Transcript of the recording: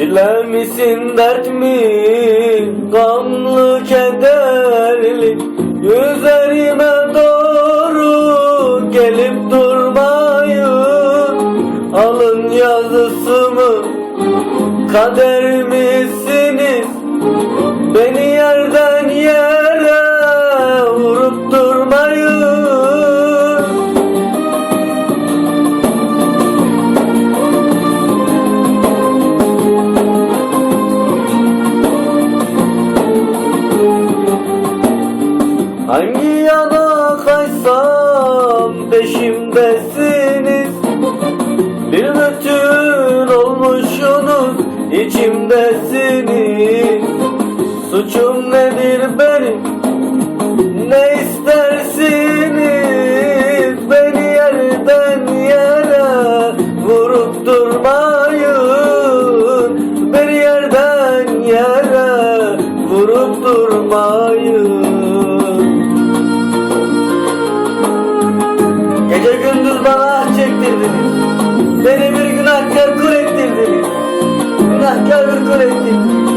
Sensin dert mi, gamlı kederli. Üzerime doğru gelip durmayın Alın yazısımı, kader misiniz Hangi yana kaysam peşimdesiniz? Bir bütün olmuşsunuz içimdesiniz. Suçum nedir benim? Ne istersiniz? Beni yerden yere vurup durmayın. Beni yerden yere vurup durmayın çektirdiniz Beni bir günahkar kul ettirdiniz Günahkar bir kul ettirdiniz